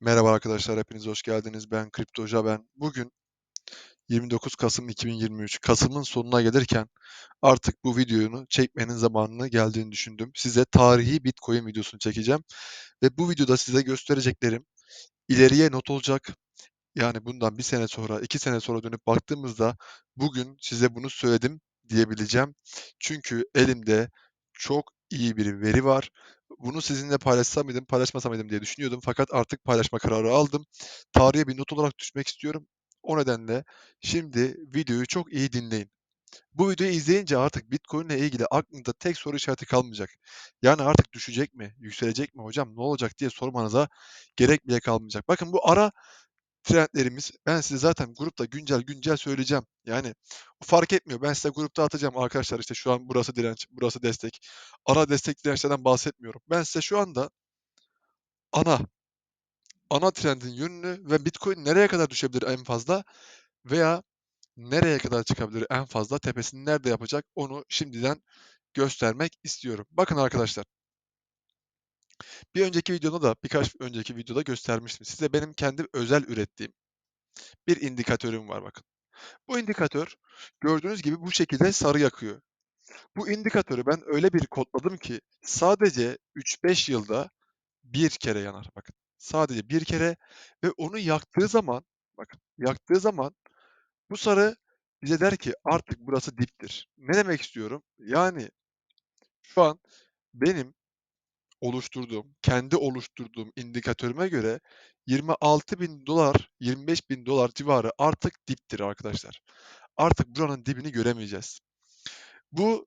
Merhaba arkadaşlar, hepiniz hoş geldiniz. Ben Kripto Hoca ben. Bugün 29 Kasım 2023. Kasım'ın sonuna gelirken artık bu videonu çekmenin zamanını geldiğini düşündüm. Size tarihi Bitcoin videosunu çekeceğim ve bu videoda size göstereceklerim ileriye not olacak. Yani bundan 1 sene sonra, 2 sene sonra dönüp baktığımızda bugün size bunu söyledim diyebileceğim. Çünkü elimde çok iyi bir veri var. Bunu sizinle paylaşsam mıydım, paylaşmasam mıydım diye düşünüyordum fakat artık paylaşma kararı aldım. Tarihe bir not olarak düşmek istiyorum. O nedenle şimdi videoyu çok iyi dinleyin. Bu videoyu izleyince artık Bitcoin ile ilgili aklınızda tek soru işareti kalmayacak. Yani artık düşecek mi, yükselecek mi, hocam ne olacak diye sormanıza gerek bile kalmayacak. Bakın bu ara trendlerimiz ben size zaten grupta güncel güncel söyleyeceğim. Yani fark etmiyor. Ben size grupta atacağım arkadaşlar işte şu an burası direnç, burası destek. Ara destek dirençlerden bahsetmiyorum. Ben size şu anda ana ana trendin yönünü ve Bitcoin nereye kadar düşebilir en fazla veya nereye kadar çıkabilir en fazla, tepesini nerede yapacak onu şimdiden göstermek istiyorum. Bakın arkadaşlar. Bir önceki videoda da birkaç önceki videoda göstermiştim. Size benim kendi özel ürettiğim bir indikatörüm var bakın. Bu indikatör gördüğünüz gibi bu şekilde sarı yakıyor. Bu indikatörü ben öyle bir kodladım ki sadece 3-5 yılda bir kere yanar bakın. Sadece bir kere ve onu yaktığı zaman bakın yaktığı zaman bu sarı bize der ki artık burası diptir. Ne demek istiyorum? Yani şu an benim oluşturduğum, kendi oluşturduğum indikatörüme göre $26.000 $25.000 civarı artık diptir arkadaşlar. Artık buranın dibini göremeyeceğiz. Bu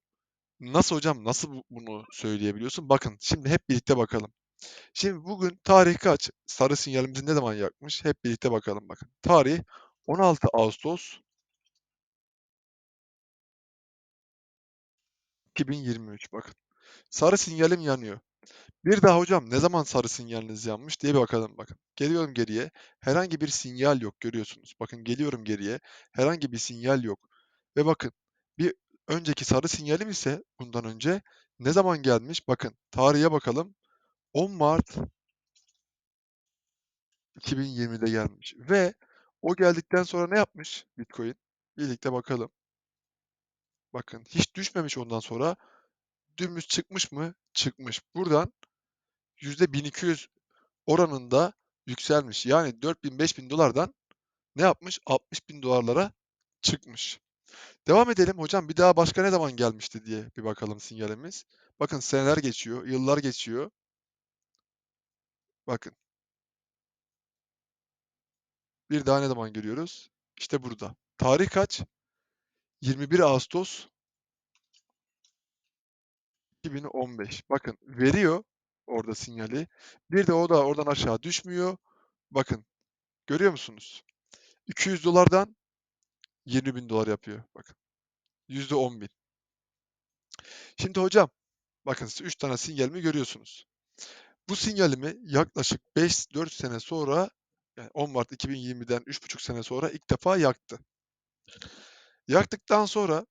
nasıl hocam, nasıl bu bunu söyleyebiliyorsun? Bakın şimdi hep birlikte bakalım. Şimdi bugün tarih kaç? Sarı sinyalimizi ne zaman yakmış? Hep birlikte bakalım bakın. Tarih 16 Ağustos 2023 bakın. Sarı sinyalim yanıyor. Bir daha hocam ne zaman sarı sinyaliniz yanmış diye bir bakalım bakın. Geliyorum geriye. Herhangi bir sinyal yok görüyorsunuz. Bakın geliyorum geriye. Herhangi bir sinyal yok. Ve bakın bir önceki sarı sinyalim ise bundan önce ne zaman gelmiş? Bakın tarihe bakalım. 10 Mart 2020'de gelmiş ve o geldikten sonra ne yapmış Bitcoin? Birlikte bakalım. Bakın hiç düşmemiş ondan sonra. Dümdüz çıkmış mı? Çıkmış. Buradan %1200 oranında yükselmiş. Yani 4000-5000 dolardan ne yapmış? 60.000 dolarlara çıkmış. Devam edelim. Hocam bir daha başka ne zaman gelmişti diye bir bakalım sinyalimiz. Bakın seneler geçiyor, yıllar geçiyor. Bakın. Bir daha ne zaman görüyoruz? İşte burada. Tarih kaç? 21 Ağustos 2015. Bakın veriyor orada sinyali. Bir de o da oradan aşağı düşmüyor. Bakın görüyor musunuz? 200 dolardan 20 bin dolar yapıyor. Bakın. %10 bin. Şimdi hocam bakın siz 3 tane sinyalimi görüyorsunuz. Bu sinyalimi yaklaşık 5-4 sene sonra yani 10 Mart 2020'den 3,5 sene sonra ilk defa yaktı. Yaktıktan sonra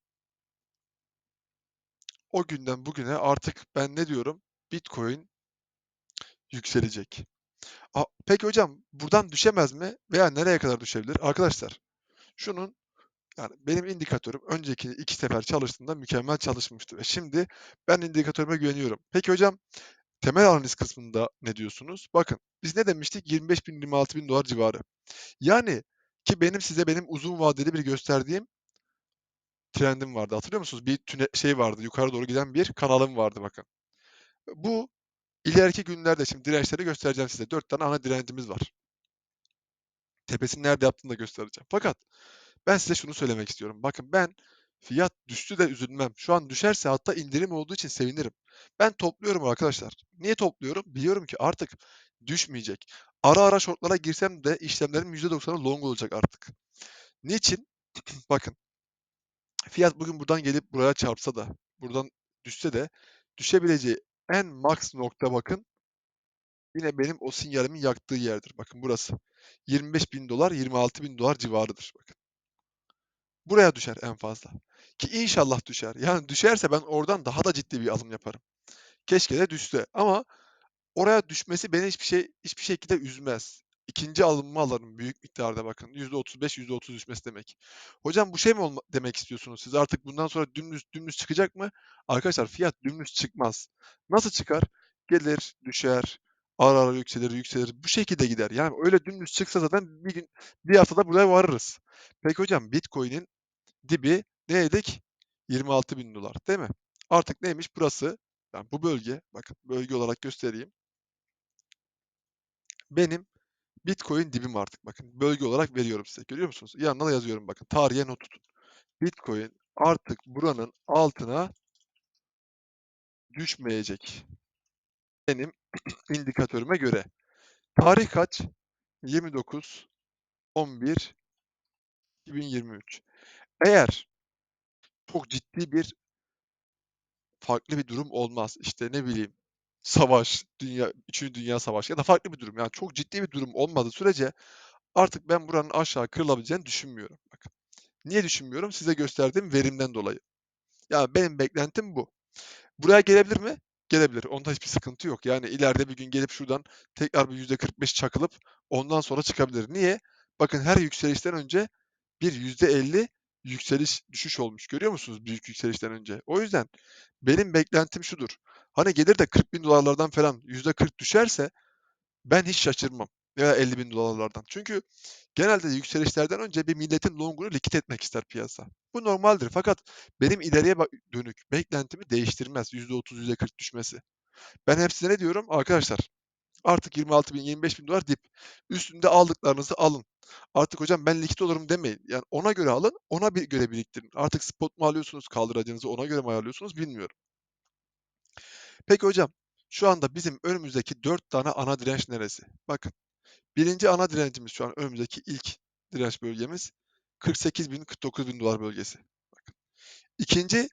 o günden bugüne artık ben ne diyorum? Bitcoin yükselecek. A, peki hocam buradan düşemez mi veya nereye kadar düşebilir? Arkadaşlar şunun yani benim indikatörüm önceki 2 sefer çalıştığında mükemmel çalışmıştı ve şimdi ben indikatörüme güveniyorum. Peki hocam temel analiz kısmında ne diyorsunuz? Bakın biz ne demiştik? 25.000 26.000 dolar civarı. Yani ki benim size benim uzun vadeli bir gösterdiğim trendim vardı. Hatırlıyor musunuz? Bir tüne şey vardı. Yukarı doğru giden bir kanalım vardı bakın. Bu ileriki günlerde şimdi dirençleri göstereceğim size. 4 tane ana direncimiz var. Tepesini nerede yaptığını da göstereceğim. Fakat ben size şunu söylemek istiyorum. Bakın ben fiyat düştü de üzülmem. Şu an düşerse hatta indirim olduğu için sevinirim. Ben topluyorum arkadaşlar. Niye topluyorum? Biliyorum ki artık düşmeyecek. Ara ara shortlara girsem de işlemlerim %90'ı long olacak artık. Niçin? Bakın. Fiyat bugün buradan gelip buraya çarpsa da, buradan düşse de düşebileceği en max nokta bakın. Yine benim o sinyalimin yaktığı yerdir. Bakın burası. 25.000 dolar, 26.000 dolar civarıdır. Bakın. Buraya düşer en fazla. Ki inşallah düşer. Yani düşerse ben oradan daha da ciddi bir alım yaparım. Keşke de düşse ama oraya düşmesi beni hiçbir şey hiçbir şekilde üzmez. 2'nci alımımı alırım büyük miktarda bakın. %35, %30 düşmesi demek. Hocam bu şey mi olma demek istiyorsunuz siz? Artık bundan sonra dümdüz dümdüz çıkacak mı? Arkadaşlar fiyat dümdüz çıkmaz. Nasıl çıkar? Gelir, düşer, ara ara yükselir, yükselir. Bu şekilde gider. Yani öyle dümdüz çıksa zaten bir gün, bir haftada buraya varırız. Peki hocam Bitcoin'in dibi ne dedik? $26.000 değil mi? Artık neymiş? Burası, yani bu bölge, bakın bölge olarak göstereyim. Benim Bitcoin dibim artık bakın. Bölge olarak veriyorum size. Görüyor musunuz? Yanına da yazıyorum bakın. Tarihe not tutun. Bitcoin artık buranın altına düşmeyecek. Benim indikatörüme göre. Tarih kaç? 29 11 2023. Eğer çok ciddi bir farklı bir durum olmaz. İşte ne bileyim savaş, dünya, 3. Dünya Savaşı ya da farklı bir durum. Yani çok ciddi bir durum olmadığı sürece artık ben buranın aşağı kırılabileceğini düşünmüyorum. Bakın. Niye düşünmüyorum? Size gösterdiğim verimden dolayı. Ya benim beklentim bu. Buraya gelebilir mi? Gelebilir. Onda hiçbir sıkıntı yok. Yani ileride bir gün gelip şuradan tekrar bir %45 çakılıp ondan sonra çıkabilir. Niye? Bakın her yükselişten önce bir %50 yükseliş düşüş olmuş. Görüyor musunuz büyük yükselişten önce? O yüzden benim beklentim şudur. Hani gelir de 40 bin dolarlardan falan %40 düşerse ben hiç şaşırmam. Veya 50 bin dolarlardan. Çünkü genelde yükselişlerden önce bir milletin longunu likit etmek ister piyasa. Bu normaldir. Fakat benim ileriye dönük beklentimi değiştirmez %30, %40 düşmesi. Ben hep size ne diyorum? Arkadaşlar artık 26 bin, 25 bin dolar dip. Üstünde aldıklarınızı alın. Artık hocam ben likit olurum demeyin. Yani ona göre alın, ona bir göre biriktirin. Artık spot mu alıyorsunuz, kaldıracağınızı ona göre mi ayarlıyorsunuz bilmiyorum. Peki hocam, şu anda bizim önümüzdeki 4 tane ana direnç neresi? Bakın. Birinci ana direncimiz şu an önümüzdeki ilk direnç bölgemiz 48 bin 49 bin dolar bölgesi. Bakın. İkinci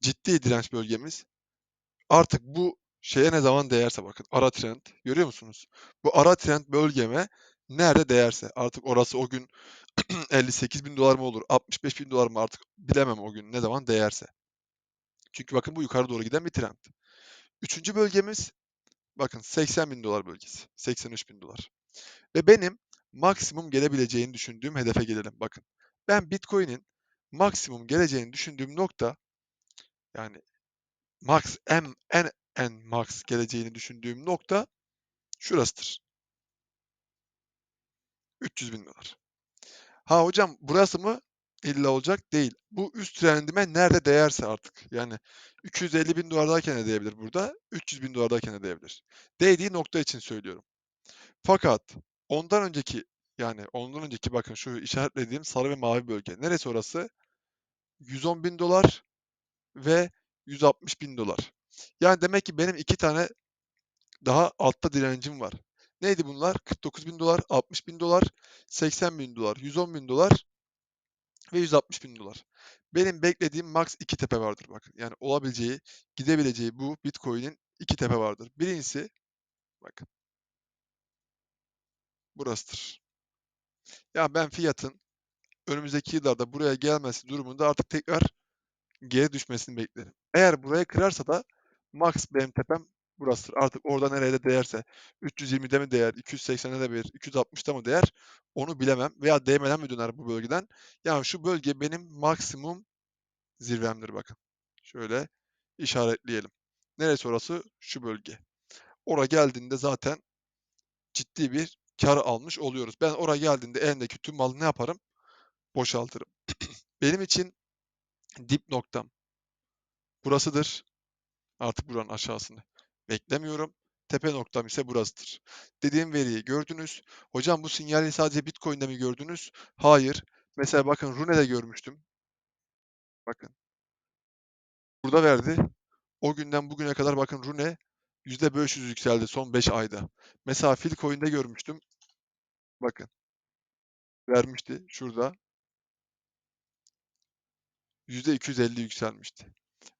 ciddi direnç bölgemiz artık bu şeye ne zaman değerse bakın ara trend görüyor musunuz? Bu ara trend bölgeme nerede değerse artık orası o gün 58 bin dolar mı olur 65 bin dolar mı artık bilemem o gün ne zaman değerse. Çünkü bakın bu yukarı doğru giden bir trend. Üçüncü bölgemiz bakın 80 bin dolar bölgesi. 83 bin dolar. Ve benim maksimum gelebileceğini düşündüğüm hedefe gelelim. Bakın ben Bitcoin'in maksimum geleceğini düşündüğüm nokta yani max en en en max geleceğini düşündüğüm nokta şurasıdır. 300 bin dolar. Ha hocam burası mı? İlla olacak değil. Bu üst trendime nerede değerse artık. Yani 250 bin dolardayken de değebilir burada. 300 bin dolardayken de değebilir. Değdiği nokta için söylüyorum. Fakat ondan önceki yani ondan önceki bakın şu işaretlediğim sarı ve mavi bölge. Neresi orası? 110 bin dolar ve 160 bin dolar. Yani demek ki benim iki tane daha altta direncim var. Neydi bunlar? 49 bin dolar, 60 bin dolar, 80 bin dolar, 110 bin dolar ve 160 bin dolar. Benim beklediğim max iki tepe vardır bakın. Yani olabileceği, gidebileceği bu Bitcoin'in iki tepe vardır. Birincisi bakın burasıdır. Ya ben fiyatın önümüzdeki yıllarda buraya gelmesi durumunda artık tekrar geri düşmesini beklerim. Eğer buraya kırarsa da max benim tepem burasıdır. Artık orada nereye de değerse 320'de mi değer, 280'de de değer, 260'da mı değer onu bilemem. Veya değmeden mi döner bu bölgeden? Yani şu bölge benim maksimum zirvemdir bakın. Şöyle işaretleyelim. Neresi orası? Şu bölge. Oraya geldiğinde zaten ciddi bir kar almış oluyoruz. Ben oraya geldiğinde elimdeki tüm malı ne yaparım? Boşaltırım. Benim için dip noktam burasıdır. Artık buranın aşağısını beklemiyorum. Tepe noktam ise burasıdır. Dediğim veriyi gördünüz. Hocam bu sinyali sadece Bitcoin'de mi gördünüz? Hayır. Mesela bakın Rune'de görmüştüm. Bakın. Burada verdi. O günden bugüne kadar bakın Rune %500 yükseldi son 5 ayda. Mesela Filcoin'de görmüştüm. Bakın. Vermişti şurada. %250 yükselmişti.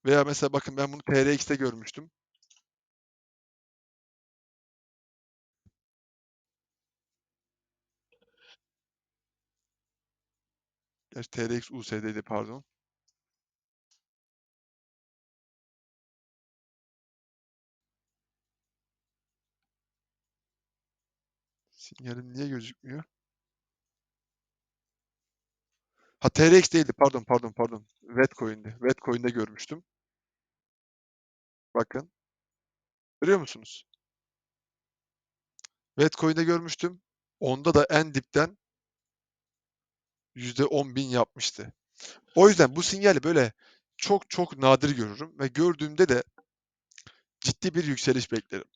Veya mesela bakın ben bunu TRX'te görmüştüm. Gerçi TRX USD'ydi pardon. Sinyalim niye gözükmüyor? Ha TRX değildi. Pardon, pardon, pardon. Wetcoin'di. Wetcoin'de görmüştüm. Bakın. Görüyor musunuz? Wetcoin'de görmüştüm. Onda da en dipten %10.000 yapmıştı. O yüzden bu sinyali böyle çok çok nadir görürüm ve gördüğümde de ciddi bir yükseliş beklerim.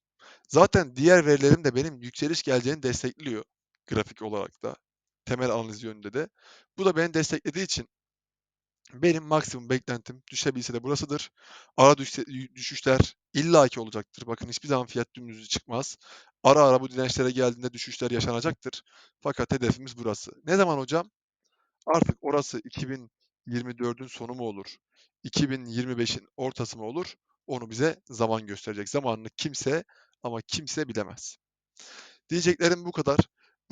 Zaten diğer verilerim de benim yükseliş geleceğini destekliyor grafik olarak da, temel analiz yönünde de. Bu da beni desteklediği için benim maksimum beklentim düşebilse de burasıdır. Ara düşse, düşüşler illaki olacaktır. Bakın hiçbir zaman fiyat dümdüz çıkmaz. Ara ara bu dirençlere geldiğinde düşüşler yaşanacaktır. Fakat hedefimiz burası. Ne zaman hocam? Artık orası 2024'ün sonu mu olur? 2025'in ortası mı olur? Onu bize zaman gösterecek. Zamanını kimse ama kimse bilemez. Diyeceklerim bu kadar.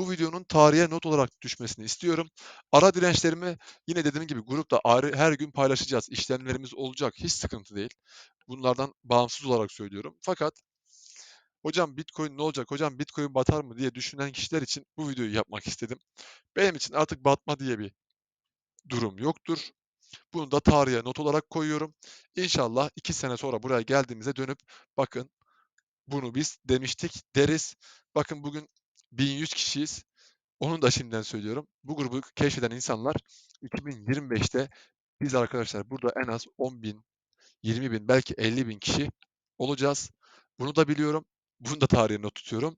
Bu videonun tarihe not olarak düşmesini istiyorum. Ara dirençlerimi yine dediğim gibi grupta ayrı her gün paylaşacağız. İşlemlerimiz olacak. Hiç sıkıntı değil. Bunlardan bağımsız olarak söylüyorum. Fakat hocam Bitcoin ne olacak? Hocam Bitcoin batar mı diye düşünen kişiler için bu videoyu yapmak istedim. Benim için artık batma diye bir durum yoktur. Bunu da tarihe not olarak koyuyorum. İnşallah 2 sene sonra buraya geldiğimizde dönüp bakın bunu biz demiştik deriz. Bakın bugün 1100 kişiyiz. Onu da şimdiden söylüyorum. Bu grubu keşfeden insanlar 2025'te biz arkadaşlar burada en az 10 bin, 20 bin, belki 50 bin kişi olacağız. Bunu da biliyorum. Bunu da tarihine not tutuyorum.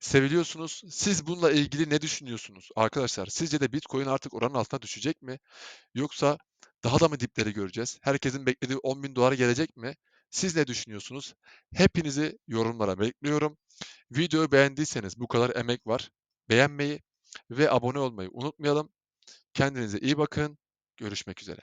Seviliyorsunuz. Siz bununla ilgili ne düşünüyorsunuz? Arkadaşlar sizce de Bitcoin artık oranın altına düşecek mi? Yoksa daha da mı dipleri göreceğiz? Herkesin beklediği 10 bin dolara gelecek mi? Siz ne düşünüyorsunuz? Hepinizi yorumlara bekliyorum. Videoyu beğendiyseniz bu kadar emek var. Beğenmeyi ve abone olmayı unutmayalım. Kendinize iyi bakın. Görüşmek üzere.